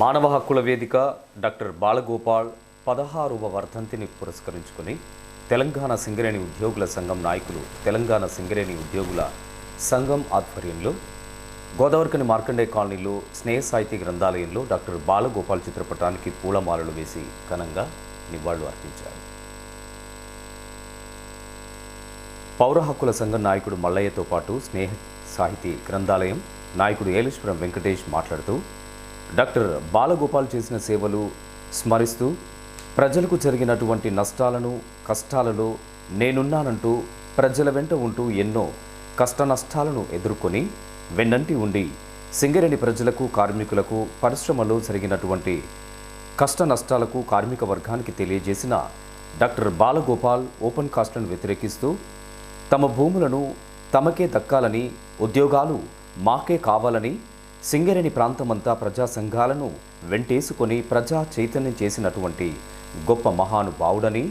మానవ హక్కుల వేదిక డాక్టర్ బాలగోపాల్ పదహారవ వర్ధంతిని పురస్కరించుకొని తెలంగాణ సింగరేణి ఉద్యోగుల సంఘం నాయకులు తెలంగాణ సింగరేణి ఉద్యోగుల సంఘం ఆధ్వర్యంలో గోదావరికని మార్కండే కాలనీలో స్నేహ సాహితీ గ్రంథాలయంలో డాక్టర్ బాలగోపాల్ చిత్రపటానికి పూలమాలలు వేసి ఘనంగా నివాళులు అర్పించారు. పౌర హక్కుల సంఘం నాయకుడు మల్లయ్యతో పాటు స్నేహ సాహితీ గ్రంథాలయం నాయకుడు ఏలేశ్వరం వెంకటేష్ మాట్లాడుతూ డాక్టర్ బాలగోపాల్ చేసిన సేవలు స్మరిస్తూ ప్రజలకు జరిగినటువంటి నష్టాలను కష్టాలలో నేనున్నానంటూ ప్రజల వెంట ఉంటూ ఎన్నో కష్ట నష్టాలను ఎదుర్కొని వెన్నంటి ఉండి సింగరేణి ప్రజలకు కార్మికులకు పరిశ్రమలో జరిగినటువంటి కష్ట నష్టాలకు కార్మిక వర్గానికి తెలియజేసిన డాక్టర్ బాలగోపాల్ ఓపెన్ కాస్ట్లను వ్యతిరేకిస్తూ తమ భూములను తమకే దక్కాలని ఉద్యోగాలు మాకే కావాలని సింగరేణి ప్రాంతమంతా ప్రజా సంఘాలను వెంటేసుకొని ప్రజా చైతన్యం చేసినటువంటి గొప్ప మహానుభావుడని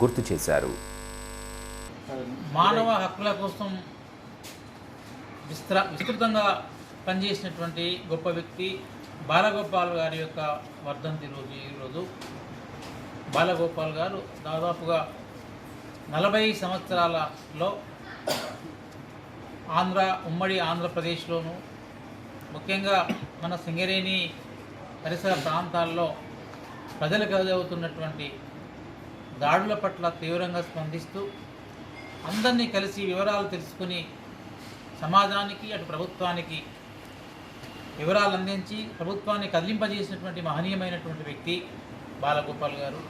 గుర్తు చేశారు. మానవ హక్కుల కోసం విస్త్ర విస్తృతంగా పనిచేసినటువంటి గొప్ప వ్యక్తి బాలగోపాల్ గారి యొక్క వర్ధంతి రోజు ఈరోజు బాలగోపాల్ గారు దాదాపుగా నలభై సంవత్సరాలలో ఆంధ్ర ఉమ్మడి ఆంధ్రప్రదేశ్లోను ముఖ్యంగా మన సింగరేణి పరిసర ప్రాంతాల్లో ప్రజలకు ఎదురవుతున్నటువంటి దాడుల పట్ల తీవ్రంగా స్పందిస్తూ అందరినీ కలిసి వివరాలు తెలుసుకుని సమాజానికి అటు ప్రభుత్వానికి వివరాలు అందించి ప్రభుత్వాన్ని కదిలింపజేసినటువంటి మహనీయమైనటువంటి వ్యక్తి బాలగోపాల్ గారు.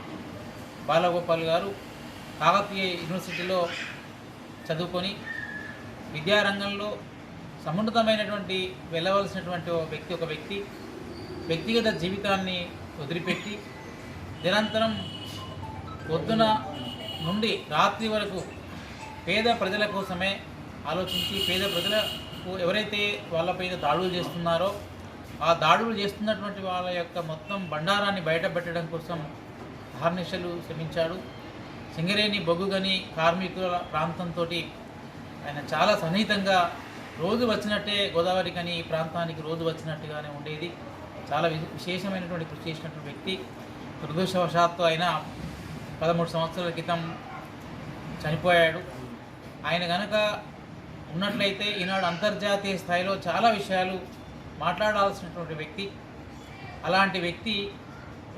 బాలగోపాల్ గారు కాకతీయ యూనివర్సిటీలో చదువుకొని విద్యారంగంలో సమున్నతమైనటువంటి వెళ్ళవలసినటువంటి వ్యక్తి ఒక వ్యక్తి వ్యక్తిగత జీవితాన్ని వదిలిపెట్టి నిరంతరం పొద్దున నుండి రాత్రి వరకు పేద ప్రజల కోసమే ఆలోచించి పేద ప్రజలకు ఎవరైతే వాళ్ళపై దాడులు చేస్తున్నారో ఆ దాడులు చేస్తున్నటువంటి వాళ్ళ యొక్క మొత్తం బండారాన్ని బయటపెట్టడం కోసం అహర్నిశలు శ్రమించాడు. సింగరేణి బొగ్గుగని కార్మికుల ప్రాంతంతో ఆయన చాలా సన్నిహితంగా రోజు వచ్చినట్టే గోదావరి కానీ ఈ ప్రాంతానికి రోజు వచ్చినట్టుగానే ఉండేది. చాలా విశేషమైనటువంటి కృషి చేసినటువంటి వ్యక్తి. దురదృష్టవశాత్తు ఆయన పదమూడు సంవత్సరాల క్రితం చనిపోయాడు. ఆయన కనుక ఉన్నట్లయితే ఈనాడు అంతర్జాతీయ స్థాయిలో చాలా విషయాలు మాట్లాడాల్సినటువంటి వ్యక్తి. అలాంటి వ్యక్తి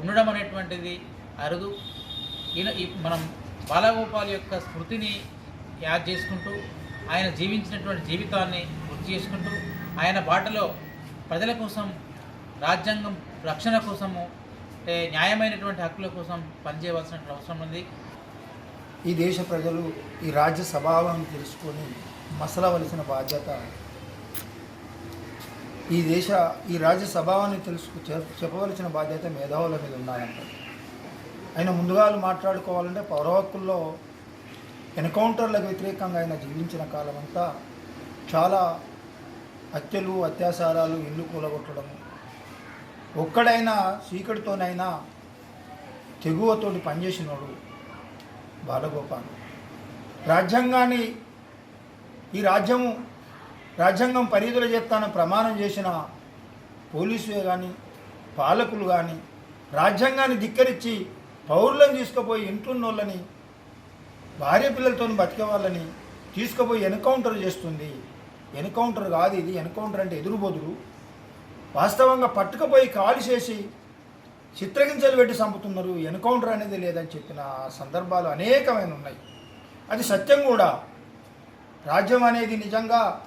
ఉండడం అనేటువంటిది అరుదు. ఈయన ఈ మనం బాలగోపాల్ యొక్క స్మృతిని యాద్ చేసుకుంటూ ఆయన జీవించినటువంటి జీవితాన్ని గుర్తు చేసుకుంటూ ఆయన బాటలో ప్రజల కోసం రాజ్యాంగం రక్షణ కోసము అంటే న్యాయమైనటువంటి హక్కుల కోసం పనిచేయవలసిన అవసరం ఉంది. ఈ దేశ ప్రజలు ఈ రాజ్య స్వభావం తెలుసుకొని మసలవలసిన బాధ్యత ఈ దేశ ఈ రాజ్య స్వభావాన్ని తెలుసుకు చెప్పవలసిన బాధ్యత మేధావుల మీద ఉన్నాయంట. ఆయన ముందుగా మాట్లాడుకోవాలంటే పౌర హక్కుల్లో ఎన్కౌంటర్లకు వ్యతిరేకంగా ఆయన జీవించిన కాలం అంతా చాలా హత్యలు అత్యాచారాలు ఇల్లు కూలగొట్టడం ఒక్కడైనా చీకటితోనైనా తెగువతోటి పనిచేసినోడు బాలగోపాల్. రాజ్యాంగాన్ని ఈ రాజ్యము రాజ్యాంగం పరిధులు చేస్తానని ప్రమాణం చేసిన పోలీసులే కానీ పాలకులు కానీ రాజ్యాంగాన్ని ధిక్కరించి పౌరులను తీసుకుపోయి ఇంటున్నోళ్ళని భార్య పిల్లలతో బతికే వాళ్ళని తీసుకుపోయి ఎన్కౌంటర్ చేస్తుంది. ఎన్కౌంటర్ కాదు ఇది. ఎన్కౌంటర్ అంటే ఎదురుబొదురు. వాస్తవంగా పట్టుకుపోయి కాలు చేసి చిత్రహింసలు పెట్టి చంపుతున్నారు. ఎన్కౌంటర్ అనేది లేదని చెప్పిన సందర్భాలు అనేకమైన ఉన్నాయి. అది సత్యం కూడా. రాజ్యం అనేది నిజంగా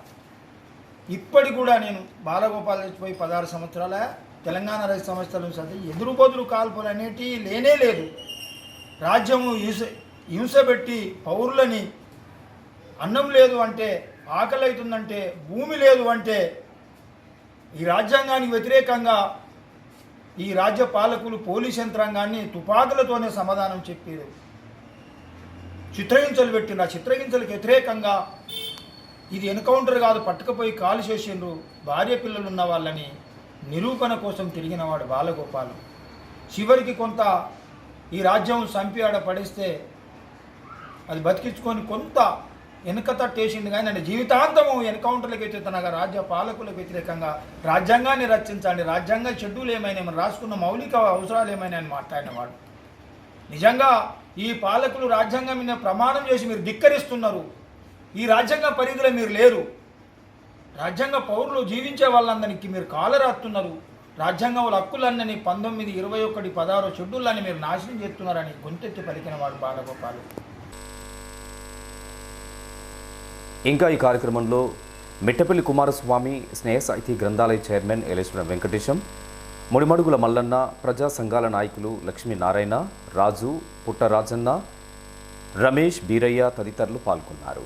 ఇప్పటి కూడా నేను బాలగోపాల్ పోయి పదహారు సంవత్సరాల తెలంగాణ రైతు సంవత్సరాల నుంచి చదివి కాల్పులు అనేటివి లేనే లేదు. రాజ్యము యూస్ హింస పెట్టి పౌరులని అన్నం లేదు అంటే ఆకలి అవుతుందంటే భూమి లేదు అంటే ఈ రాజ్యాంగానికి వ్యతిరేకంగా ఈ రాజ్య పాలకులు పోలీస్ యంత్రాంగాన్ని తుపాకులతోనే సమాధానం చెప్పారు. చిత్రహింసలు పెట్టిన చిత్రహింసలకు వ్యతిరేకంగా ఇది ఎన్కౌంటర్ కాదు పట్టుకపోయి కాలు చేసిండ్రు. భార్య పిల్లలు ఉన్న వాళ్ళని నిరూపణ కోసం తిరిగినవాడు బాలగోపాలు. చివరికి కొంత ఈ రాజ్యం సంపి ఆడ పడేస్తే అది బతికించుకొని కొంత వెనుక తట్టేసింది కానీ ఆయన జీవితాంతము ఎన్కౌంటర్లకు వ్యతిరేకంగా రాజ్య పాలకులకు వ్యతిరేకంగా రాజ్యాంగాన్ని రచించండి రాజ్యాంగ షెడ్యూల్ ఏమైనా మనం రాసుకున్న మౌలిక అవసరాలు ఏమైనా అని మాట్లాడిన వాడు. నిజంగా ఈ పాలకులు రాజ్యాంగం మీద ప్రమాణం చేసి మీరు ధిక్కరిస్తున్నారు. ఈ రాజ్యాంగ పరిధిలో మీరు లేరు. రాజ్యాంగ పౌరులు జీవించే వాళ్ళందరికీ మీరు కాలరాస్తున్నారు రాజ్యాంగం వాళ్ళ హక్కులన్నీ పంతొమ్మిది ఇరవై ఒకటి పదహారు షెడ్యూళ్ళని మీరు నాశనం చేస్తున్నారని గొంతెత్తి పలికిన వాడు బాలగోపాలు. ఇంకా ఈ కార్యక్రమంలో మిట్టపల్లి కుమారస్వామి స్నేహ సాహితీ గ్రంథాలయ చైర్మన్ ఎలేశ్వరం వెంకటేశం ముడిమడుగుల మల్లన్న ప్రజా సంఘాల నాయకులు లక్ష్మీనారాయణ రాజు పుట్టరాజన్న రమేష్ బీరయ్య తదితరులు పాల్గొన్నారు.